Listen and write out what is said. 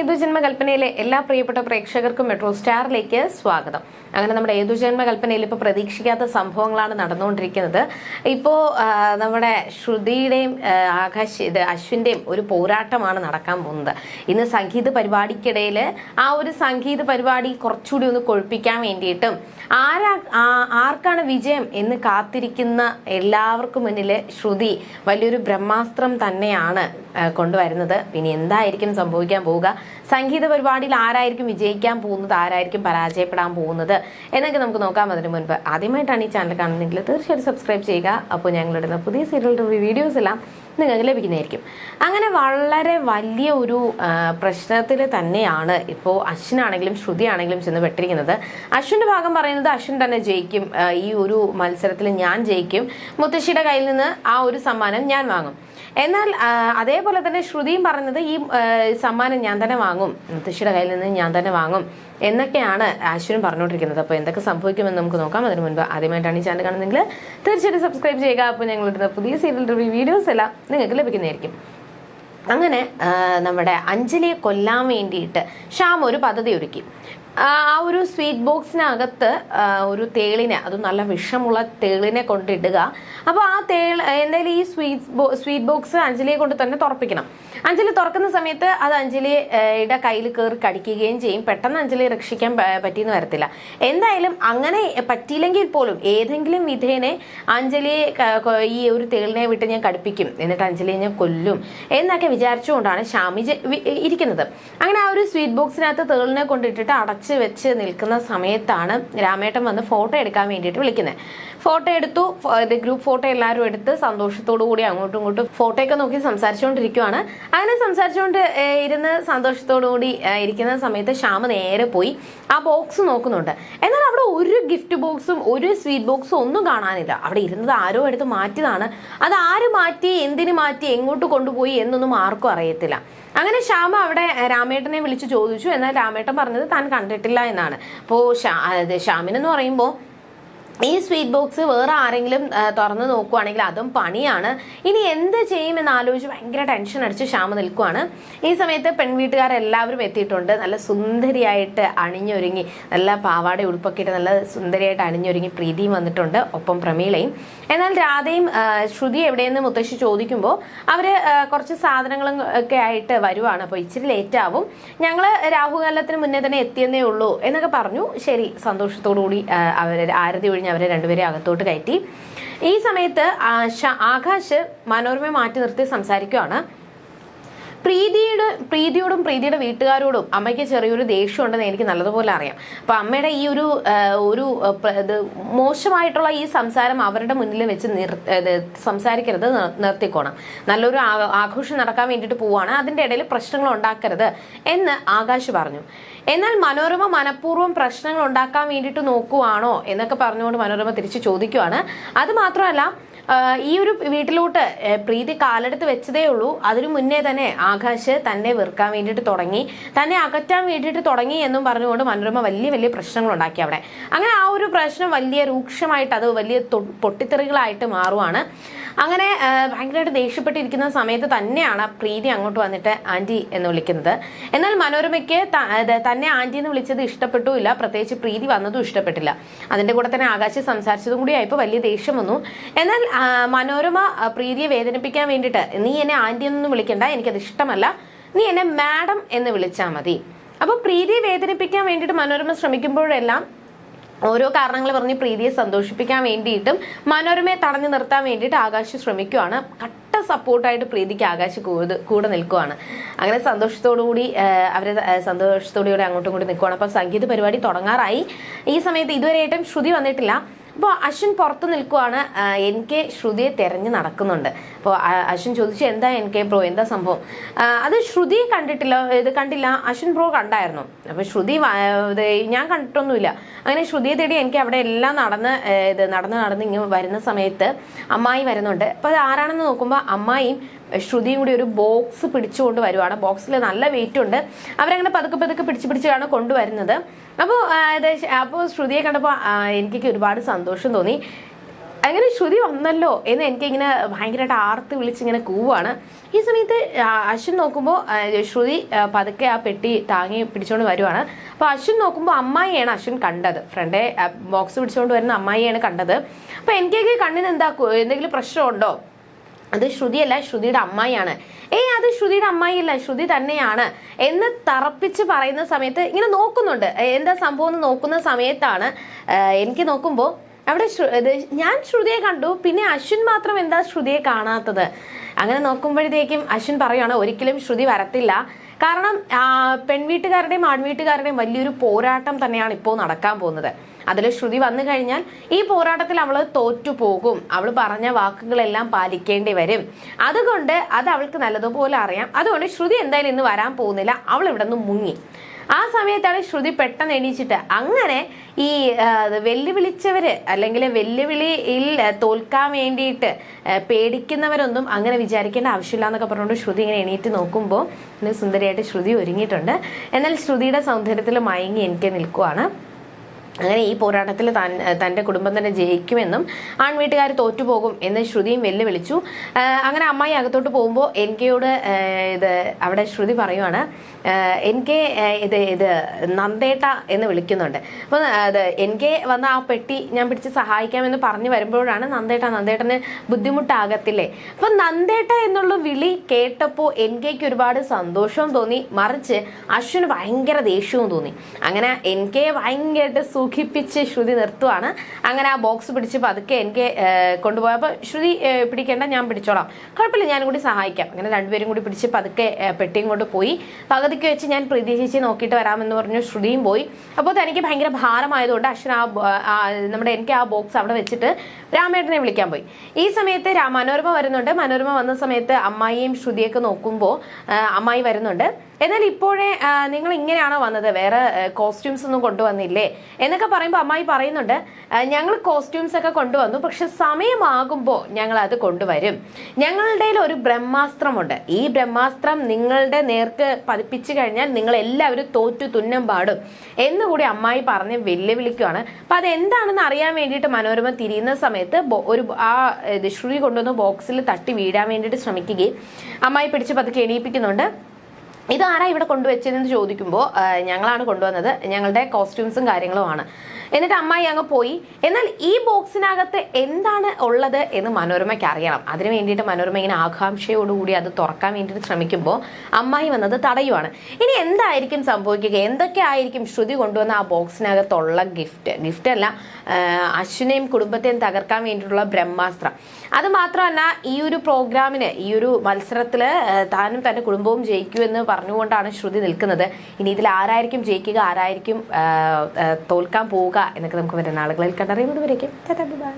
ഏതു ജന്മകൽപ്പനയിലെ എല്ലാ പ്രിയപ്പെട്ട പ്രേക്ഷകർക്കും മെട്രോ സ്റ്റാറിലേക്ക് സ്വാഗതം. അങ്ങനെ നമ്മുടെ ഏതു ജന്മകൽപ്പനയിൽ ഇപ്പോൾ പ്രതീക്ഷിക്കാത്ത സംഭവങ്ങളാണ് നടന്നുകൊണ്ടിരിക്കുന്നത്. ഇപ്പോൾ നമ്മുടെ ശ്രുതിയുടെയും ആകാശ് ഇത് അശ്വിന്റെയും ഒരു പോരാട്ടമാണ് നടക്കാൻ പോകുന്നത്. ഇന്ന് സംഗീത പരിപാടിക്കിടയിൽ ആ ഒരു സംഗീത പരിപാടി കുറച്ചുകൂടി ഒന്ന് കൊഴുപ്പിക്കാൻ വേണ്ടിയിട്ടും ആരാ ആർക്കാണ് വിജയം എന്ന് കാത്തിരിക്കുന്ന എല്ലാവർക്കും മുന്നിൽ ശ്രുതി വലിയൊരു ബ്രഹ്മാസ്ത്രം തന്നെയാണ്. കൊണ്ടുവരുന്നത്. പിന്നെ എന്തായിരിക്കും സംഭവിക്കാൻ പോവുക? സംഗീത പരിപാടിയിൽ ആരായിരിക്കും വിജയിക്കാൻ പോകുന്നത്? ആരായിരിക്കും പരാജയപ്പെടാൻ പോകുന്നത്? എന്നൊക്കെ നമുക്ക് നോക്കാം അതിന് മുൻപ്. ആദ്യമായിട്ടാണ് ഈ ചാനൽ കാണുന്നതെങ്കിൽ തീർച്ചയായിട്ടും സബ്സ്ക്രൈബ് ചെയ്യുക. അപ്പോൾ ഞങ്ങളിടുന്ന പുതിയ സീരിയൽ റിവ്യൂ വീഡിയോസ് എല്ലാം നിങ്ങൾക്ക് ലഭിക്കുന്നതായിരിക്കും. അങ്ങനെ വളരെ വലിയ ഒരു പ്രശ്നത്തിൽ തന്നെയാണ് ഇപ്പോൾ അശ്വിനാണെങ്കിലും ശ്രുതിയാണെങ്കിലും ചെന്ന് പെട്ടിരിക്കുന്നത്. അശ്വിന്റെ ഭാഗം പറയുന്നത് അശ്വിൻ തന്നെ ജയിക്കും ഈ ഒരു മത്സരത്തിൽ ഞാൻ ജയിക്കും. മുത്തശ്ശിയുടെ കയ്യിൽ നിന്ന് ആ ഒരു സമ്മാനം ഞാൻ വാങ്ങും. എന്നാൽ അതേപോലെ തന്നെ ശ്രുതിയും പറയുന്നത് ഈ സമ്മാനം ഞാൻ തന്നെ വാങ്ങും മുത്തശ്ശിയുടെ കയ്യിൽ നിന്ന് ഞാൻ തന്നെ വാങ്ങും എന്നൊക്കെയാണ് അശ്വിൻ പറഞ്ഞുകൊണ്ടിരിക്കുന്നത്. അപ്പോൾ എന്തൊക്കെ സംഭവിക്കുമെന്ന് നമുക്ക് നോക്കാം. അതിന് മുൻപ് ആദ്യമായിട്ടാണ് ഈ ചാനൽ കാണുന്നതെങ്കിൽ തീർച്ചയായിട്ടും സബ്സ്ക്രൈബ് ചെയ്യുക. അപ്പോൾ ഞങ്ങളുടെ പുതിയ സീരിയൽ റിവ്യൂ വീഡിയോസ് എല്ലാം നിങ്ങൾക്ക് ലഭിക്കുന്നതായിരിക്കും. അങ്ങനെ നമ്മുടെ അഞ്ജലിയെ കൊല്ലാൻ വേണ്ടിയിട്ട് ഷാം ഒരു പദ്ധതി ഒരുക്കി. ആ ഒരു സ്വീറ്റ് ബോക്സിനകത്ത് ഒരു തേളിനെ അത് നല്ല വിഷമുള്ള തേളിനെ കൊണ്ടിടുക. അപ്പോൾ ആ തേൾ എന്തായാലും ഈ സ്വീറ്റ് സ്വീറ്റ് ബോക്സ് അഞ്ജലിയെ കൊണ്ട് തന്നെ തുറപ്പിക്കണം. അഞ്ജലി തുറക്കുന്ന സമയത്ത് അത് അഞ്ജലിയുടെ കയ്യിൽ കയറി കടിക്കുകയും ചെയ്യും. പെട്ടെന്ന് അഞ്ജലി രക്ഷിക്കാൻ പറ്റിയെന്ന് വരത്തില്ല. എന്തായാലും അങ്ങനെ പറ്റിയില്ലെങ്കിൽ പോലും ഏതെങ്കിലും വിധേനെ അഞ്ജലിയെ ഈ ഒരു തേളിനെ വിട്ട് ഞാൻ കടുപ്പിക്കും. എന്നിട്ട് അഞ്ജലിയെ ഞാൻ കൊല്ലും എന്നൊക്കെ വിചാരിച്ചുകൊണ്ടാണ് ഷാമി ജെ- ഇരിക്കുന്നത്. അങ്ങനെ ആ ഒരു സ്വീറ്റ് ബോക്സിനകത്ത് തേളിനെ കൊണ്ടിട്ടിട്ട് അടച്ച് വെച്ച് നിൽക്കുന്ന സമയത്താണ് രാമേട്ടൻ വന്ന് ഫോട്ടോ എടുക്കാൻ വേണ്ടിയിട്ട് വിളിക്കുന്നത് ഫോട്ടോ എടുത്തു ഗ്രൂപ്പ് ഫോട്ടോ എല്ലാവരും എടുത്ത് സന്തോഷത്തോടു കൂടി അങ്ങോട്ടും ഇങ്ങോട്ടും ഫോട്ടോ ഒക്കെ നോക്കി സംസാരിച്ചുകൊണ്ടിരിക്കുവാണ് അങ്ങനെ സംസാരിച്ചുകൊണ്ട് ഇരുന്ന് സന്തോഷത്തോടു കൂടി ഇരിക്കുന്ന സമയത്ത് ശ്യാമ നേരെ പോയി ആ ബോക്സ് നോക്കുന്നുണ്ട്. എന്നാൽ അവിടെ ഒരു ഗിഫ്റ്റ് ബോക്സും ഒരു സ്വീറ്റ് ബോക്സും ഒന്നും കാണാനില്ല. അവിടെ ഇരുന്നത് ആരോ എടുത്ത് മാറ്റിയതാണ്. അത് ആര് മാറ്റി എന്തിനു മാറ്റി എങ്ങോട്ട് കൊണ്ടുപോയി എന്നൊന്നും ആർക്കും അറിയത്തില്ല. അങ്ങനെ ശ്യാമ അവിടെ രാമേട്ടനെ വിളിച്ച് ചോദിച്ചു. എന്നാൽ രാമേട്ടൻ പറഞ്ഞത് താൻ കണ്ടിട്ടില്ല എന്നാണ്. അപ്പോൾ ശ്യാമിനെന്ന് പറയുമ്പോൾ ഈ സ്വീറ്റ് ബോക്സ് വേറെ ആരെങ്കിലും തുറന്നു നോക്കുവാണെങ്കിൽ അതും പണിയാണ്. ഇനി എന്ത് ചെയ്യുമെന്ന് ആലോചിച്ച് ഭയങ്കര ടെൻഷൻ അടിച്ച് ശ്യാമ നിൽക്കുവാണ്. ഈ സമയത്ത് പെൺവീട്ടുകാരെല്ലാവരും എത്തിയിട്ടുണ്ട്. നല്ല സുന്ദരിയായിട്ട് അണിഞ്ഞൊരുങ്ങി നല്ല പാവാട ഉടുപ്പൊക്കെ ഇട്ട് നല്ല സുന്ദരിയായിട്ട് അണിഞ്ഞൊരുങ്ങി പ്രീതിയും വന്നിട്ടുണ്ട് ഒപ്പം പ്രമീളയും. എന്നാൽ രാധയും ശ്രുതി എവിടെയെന്ന് മുത്തശ്ശി ചോദിക്കുമ്പോൾ അവർ കുറച്ച് സാധനങ്ങളും ഒക്കെ ആയിട്ട് വരുവാണ്. അപ്പോൾ ഇച്ചിരി ലേറ്റ് ആവും. ഞങ്ങൾ രാഹുകാലത്തിന് മുന്നേ തന്നെ എത്തിയെന്നേ ഉള്ളൂ എന്നൊക്കെ പറഞ്ഞു. ശരി സന്തോഷത്തോടു കൂടി അവർ ആരതി ഒഴിഞ്ഞ് അവരെ രണ്ടുപേരെ അകത്തോട്ട് കയറ്റി. ഈ സമയത്ത് ആകാശ് മനോരമ മാറ്റി നിർത്തി സംസാരിക്കുകയാണ് പ്രീതിയുടെ പ്രീതിയോടും പ്രീതിയുടെ വീട്ടുകാരോടും അമ്മയ്ക്ക് ചെറിയൊരു ദേഷ്യം ഉണ്ടെന്ന് എനിക്ക് നല്ലതുപോലെ അറിയാം. അപ്പൊ അമ്മയുടെ ഈ ഒരു ഒരു ഇത് മോശമായിട്ടുള്ള ഈ സംസാരം അവരുടെ മുന്നിൽ വെച്ച് നിർ സംസാരിക്കരുത് നിർത്തിക്കോണം. നല്ലൊരു ആഘോഷം നടക്കാൻ വേണ്ടിയിട്ട് പോവാണ്. അതിന്റെ ഇടയിൽ പ്രശ്നങ്ങൾ ഉണ്ടാക്കരുത് എന്ന് ആകാശ് പറഞ്ഞു. എന്നാൽ മനോരമ മനഃപൂർവം പ്രശ്നങ്ങൾ ഉണ്ടാക്കാൻ വേണ്ടിയിട്ട് നോക്കുവാണോ എന്നൊക്കെ പറഞ്ഞുകൊണ്ട് മനോരമ തിരിച്ചു ചോദിക്കുവാണ്. അത് മാത്രമല്ല ഈ ഒരു വീട്ടിലോട്ട് പ്രീതി കാലെടുത്ത് വെച്ചതേ ഉള്ളൂ. അതിനു മുന്നേ തന്നെ ആകാശ് തന്നെ വെറുക്കാൻ വേണ്ടിയിട്ട് തുടങ്ങി. തന്നെ അകറ്റാൻ വേണ്ടിയിട്ട് തുടങ്ങി എന്നും പറഞ്ഞുകൊണ്ട് മനോരമ വലിയ വലിയ പ്രശ്നങ്ങൾ ഉണ്ടാക്കി അവിടെ. അങ്ങനെ ആ ഒരു പ്രശ്നം വലിയ രൂക്ഷമായിട്ട് അത് വലിയ പൊട്ടിത്തെറികളായിട്ട് മാറുവാണ്. അങ്ങനെ ഭയങ്കരമായിട്ട് ദേഷ്യപ്പെട്ടിരിക്കുന്ന സമയത്ത് തന്നെയാണ് പ്രീതി അങ്ങോട്ട് വന്നിട്ട് ആന്റി എന്ന് വിളിക്കുന്നത്. എന്നാൽ മനോരമയ്ക്ക് തന്നെ ആന്റി എന്ന് വിളിച്ചത് ഇഷ്ടപ്പെട്ടില്ല പ്രത്യേകിച്ച് പ്രീതി വന്നതും ഇഷ്ടപ്പെട്ടില്ല. അതിന്റെ കൂടെ തന്നെ ആകാശ് സംസാരിച്ചതും കൂടി ആയപ്പോൾ വലിയ ദേഷ്യം വന്നു. എന്നാൽ മനോരമ പ്രീതിയെ വേദനിപ്പിക്കാൻ വേണ്ടിയിട്ട് നീ എന്നെ ആന്റി എന്നൊന്നും വിളിക്കണ്ട. എനിക്കത് ഇഷ്ടമല്ല. നീ എന്നെ മാഡം എന്ന് വിളിച്ചാൽ മതി. അപ്പോൾ പ്രീതിയെ വേദനിപ്പിക്കാൻ വേണ്ടിയിട്ട് മനോരമ ശ്രമിക്കുമ്പോഴെല്ലാം ഓരോ കാരണങ്ങൾ പറഞ്ഞ് പ്രീതിയെ സന്തോഷിപ്പിക്കാൻ വേണ്ടിയിട്ടും മനോരമയെ തടഞ്ഞു നിർത്താൻ വേണ്ടിയിട്ട് ആകാശ് ശ്രമിക്കുവാണ്. കട്ട സപ്പോർട്ടായിട്ട് പ്രീതിക്ക് ആകാശ് കൂടെ കൂടെ നിൽക്കുവാണ്. അങ്ങനെ സന്തോഷത്തോടുകൂടി അവർ സന്തോഷത്തോടു കൂടി അങ്ങോട്ടും ഇങ്ങോട്ടും നിൽക്കുവാണ്. അപ്പോൾ സംഗീത പരിപാടി തുടങ്ങാറായി. ഈ സമയത്ത് ഇതുവരെയായിട്ടും ശ്രുതി വന്നിട്ടില്ല. അപ്പോൾ അശ്വിൻ പുറത്ത് നിൽക്കുവാണ് എൻ കെ ശ്രുതിയെ തെരഞ്ഞു നടക്കുന്നുണ്ട്. അപ്പോൾ അശ്വിൻ ചോദിച്ചു എന്താ എൻ കെ ബ്രോ എന്താ സംഭവം? അത് ശ്രുതി കണ്ടിട്ടില്ല ഇത് കണ്ടില്ല അശ്വിൻ ബ്രോ കണ്ടായിരുന്നു. അപ്പോൾ ശ്രുതി ഞാൻ കണ്ടിട്ടൊന്നുമില്ല. അങ്ങനെ ശ്രുതിയെ തേടി എനിക്ക് അവിടെ എല്ലാം നടന്ന് ഇത് നടന്ന് നടന്ന് ഇങ്ങനെ വരുന്ന സമയത്ത് അമ്മായി വരുന്നുണ്ട്. അപ്പോൾ അത് ആരാണെന്ന് നോക്കുമ്പോൾ അമ്മായിയും ശ്രുതിയും കൂടി ഒരു ബോക്സ് പിടിച്ചുകൊണ്ട് വരുവാണ്. ബോക്സിൽ നല്ല വെയിറ്റ് ഉണ്ട്. അവരങ്ങനെ പതുക്കെ പതുക്കെ പിടിച്ച് പിടിച്ചാണ് കൊണ്ടുവരുന്നത്. അപ്പോൾ അപ്പോൾ ശ്രുതിയെ കണ്ടപ്പോൾ എനിക്ക് ഒരുപാട് സന്തോഷം തോന്നി. അങ്ങനെ ശ്രുതി വന്നല്ലോ എന്ന് എനിക്കിങ്ങനെ ഭയങ്കരമായിട്ട് ആർത്ത് വിളിച്ചിങ്ങനെ കൂവാണ്. ഈ സമയത്ത് അശ്വിൻ നോക്കുമ്പോൾ ശ്രുതി പതുക്കെ ആ പെട്ടി താങ്ങി പിടിച്ചുകൊണ്ട് വരുവാണ്. അപ്പോൾ അശ്വിൻ നോക്കുമ്പോൾ അമ്മായിയാണ് അശ്വിൻ കണ്ടത്. ഫ്രണ്ടേ ബോക്സ് പിടിച്ചുകൊണ്ട് വരുന്ന അമ്മായിയാണ് കണ്ടത്. അപ്പോൾ എനിക്കൊക്കെ കണ്ണിന് എന്താ എന്തെങ്കിലും പ്രശ്നമുണ്ടോ? അത് ശ്രുതിയല്ല ശ്രുതിയുടെ അമ്മായിയാണ്. ഏയ് അത് ശ്രുതിയുടെ അമ്മായിയല്ല ശ്രുതി തന്നെയാണ് എന്ന് തറപ്പിച്ച് പറയുന്ന സമയത്ത് ഇങ്ങനെ നോക്കുന്നുണ്ട്. എന്താ സംഭവം എന്ന് നോക്കുന്ന സമയത്താണ് എനിക്ക് നോക്കുമ്പോൾ അവിടെ ഞാൻ ശ്രുതിയെ കണ്ടു പിന്നെ അശ്വിൻ മാത്രം എന്താ ശ്രുതിയെ കാണാത്തത്? അങ്ങനെ നോക്കുമ്പോഴത്തേക്കും അശ്വിൻ പറയുകയാണ് ഒരിക്കലും ശ്രുതി വരത്തില്ല. കാരണം പെൺവീട്ടുകാരുടെയും ആൺവീട്ടുകാരുടെയും വലിയൊരു പോരാട്ടം തന്നെയാണ് ഇപ്പോൾ നടക്കാൻ പോകുന്നത്. അതിൽ ശ്രുതി വന്നു കഴിഞ്ഞാൽ ഈ പോരാട്ടത്തിൽ അവൾ തോറ്റു പോകും. അവൾ പറഞ്ഞ വാക്കുകളെല്ലാം പാലിക്കേണ്ടി വരും. അതുകൊണ്ട് അത് അവൾക്ക് നല്ലതുപോലെ അറിയാം. അതുകൊണ്ട് ശ്രുതി എന്തായാലും ഇന്ന് വരാൻ പോകുന്നില്ല. അവൾ ഇവിടെ നിന്ന് മുങ്ങി. ആ സമയത്താണ് ശ്രുതി പെട്ടെന്ന് എണീച്ചിട്ട് അങ്ങനെ ഈ വെല്ലുവിളിച്ചവര് അല്ലെങ്കിൽ വെല്ലുവിളിയിൽ തോൽക്കാൻ വേണ്ടിയിട്ട് പേടിക്കുന്നവരൊന്നും അങ്ങനെ വിചാരിക്കേണ്ട ആവശ്യമില്ല എന്നൊക്കെ പറഞ്ഞുകൊണ്ട് ശ്രുതി ഇങ്ങനെ എണീറ്റ് നോക്കുമ്പോൾ ഇന്ന് സുന്ദരിയായിട്ട് ശ്രുതി ഒരുങ്ങിയിട്ടുണ്ട്. എന്നാൽ ശ്രുതിയുടെ സൗന്ദര്യത്തിൽ മയങ്ങി എനിക്ക് നിൽക്കുവാണ്. അങ്ങനെ ഈ പോരാട്ടത്തിൽ താൻ തന്റെ കുടുംബം തന്നെ ജയിക്കുമെന്നും ആൺവീട്ടുകാർ തോറ്റുപോകും എന്ന് ശ്രുതിയും വെല്ലുവിളിച്ചു. അങ്ങനെ അമ്മായി അകത്തോട്ട് പോകുമ്പോൾ എൻ കെയോട് ഇത് അവിടെ ശ്രുതി പറയുവാണ് എൻ കെ ഇത് ഇത് നന്ദേട്ട എന്ന് വിളിക്കുന്നുണ്ട്. അപ്പോൾ അത് എൻ കെ വന്ന ആ പെട്ടി ഞാൻ പിടിച്ച് സഹായിക്കാമെന്ന് പറഞ്ഞു വരുമ്പോഴാണ് നന്ദേട്ട നന്ദേട്ടന് ബുദ്ധിമുട്ടാകത്തില്ലേ? അപ്പം നന്ദേട്ട എന്നുള്ള വിളി കേട്ടപ്പോൾ എൻ കെക്ക് ഒരുപാട് സന്തോഷവും തോന്നി. മറിച്ച് അശ്വിന് ഭയങ്കര ദേഷ്യവും തോന്നി. അങ്ങനെ എൻ കെ ഭയങ്കരമായിട്ട് സുഖിപ്പിച്ച് ശ്രുതി നിർത്തുവാണ്. അങ്ങനെ ആ ബോക്സ് പിടിച്ച് പതുക്കെ എനിക്ക് കൊണ്ടുപോയപ്പോൾ ശ്രുതി പിടിക്കേണ്ട ഞാൻ പിടിച്ചോളാം. കുഴപ്പമില്ല ഞാനും കൂടി സഹായിക്കാം. അങ്ങനെ രണ്ടുപേരും കൂടി പിടിച്ച് പതുക്കെ പെട്ടിയും കൊണ്ട് പോയി. പകുതിക്ക് വെച്ച് ഞാൻ പ്രീതി ചേച്ചി നോക്കിയിട്ട് വരാമെന്ന് പറഞ്ഞു ശ്രുതിയും പോയി. അപ്പോൾ തനിക്ക് ഭയങ്കര ഭാരമായതുകൊണ്ട് അശ്വൻ ആ നമ്മുടെ എനിക്ക് ആ ബോക്സ് അവിടെ വെച്ചിട്ട് രാമേട്ടനെ വിളിക്കാൻ പോയി. ഈ സമയത്ത് മനോരമ വരുന്നുണ്ട്. മനോരമ വന്ന സമയത്ത് അമ്മായിയും ശ്രുതിയൊക്കെ നോക്കുമ്പോൾ അമ്മായി വരുന്നുണ്ട്. എന്നാൽ ഇപ്പോഴേ നിങ്ങൾ ഇങ്ങനെയാണോ വന്നത്? വേറെ കോസ്റ്റ്യൂംസ് ഒന്നും കൊണ്ടുവന്നില്ലേ? എന്നൊക്കെ പറയുമ്പോൾ അമ്മായി പറയുന്നുണ്ട് ഞങ്ങൾ കോസ്റ്റ്യൂംസ് ഒക്കെ കൊണ്ടുവന്നു പക്ഷെ സമയമാകുമ്പോൾ ഞങ്ങൾ അത് കൊണ്ടുവരും. ഞങ്ങളുടെ ഒരു ബ്രഹ്മാസ്ത്രമുണ്ട്. ഈ ബ്രഹ്മാസ്ത്രം നിങ്ങളുടെ നേർക്ക് പതിപ്പിച്ചു കഴിഞ്ഞാൽ നിങ്ങൾ എല്ലാവരും തോറ്റു തുന്നം പാടും എന്നുകൂടി അമ്മായി പറഞ്ഞ് വെല്ലുവിളിക്കുകയാണ് അപ്പൊ അതെന്താണെന്ന് അറിയാൻ വേണ്ടിയിട്ട് മനോരമ തിരിയുന്ന സമയത്ത് ഒരു ആ ശ്രുതി കൊണ്ടുവന്ന ബോക്സിൽ തട്ടി വീഴാൻ വേണ്ടിയിട്ട് ശ്രമിക്കുകയും അമ്മായി പിടിച്ച് പതുക്കെ എണീപ്പിക്കുന്നുണ്ട്. ഇതാരാ ഇവിടെ കൊണ്ടുവച്ചതെന്ന് ചോദിക്കുമ്പോൾ ഞങ്ങളാണ് കൊണ്ടുവന്നത്. ഞങ്ങളുടെ കോസ്റ്റ്യൂംസും കാര്യങ്ങളുമാണ്. എന്നിട്ട് അമ്മായി അങ്ങ് പോയി. എന്നാൽ ഈ ബോക്സിനകത്ത് എന്താണ് ഉള്ളത് എന്ന് മനോരമയ്ക്ക് അറിയണം. അതിന് വേണ്ടിയിട്ട് മനോരമ ഇങ്ങനെ ആകാംക്ഷയോടുകൂടി അത് തുറക്കാൻ വേണ്ടിയിട്ട് ശ്രമിക്കുമ്പോൾ അമ്മായി വന്നത് തടയുവാണ്. ഇനി എന്തായിരിക്കും സംഭവിക്കുക? എന്തൊക്കെ ആയിരിക്കും ശ്രുതി കൊണ്ടുവന്ന ആ ബോക്സിനകത്തുള്ള ഗിഫ്റ്റ് ഗിഫ്റ്റ് അല്ല അശ്വിനെയും കുടുംബത്തെയും തകർക്കാൻ വേണ്ടിയിട്ടുള്ള ബ്രഹ്മാസ്ത്രം. അത് മാത്രമല്ല ഈ ഒരു പ്രോഗ്രാമിന് ഈ ഒരു മത്സരത്തിൽ താനും തന്റെ കുടുംബവും ജയിക്കൂ എന്ന് പറഞ്ഞുകൊണ്ടാണ് ശ്രുതി നിൽക്കുന്നത്. ഇനി ഇതിൽ ആരായിരിക്കും ജയിക്കുക ആരായിരിക്കും തോൽക്കാൻ പോവുക എന്നൊക്കെ നമുക്ക് വരുന്ന ആളുകളിൽ കണ്ടറിയുന്നത് വരയ്ക്കും ബൈ.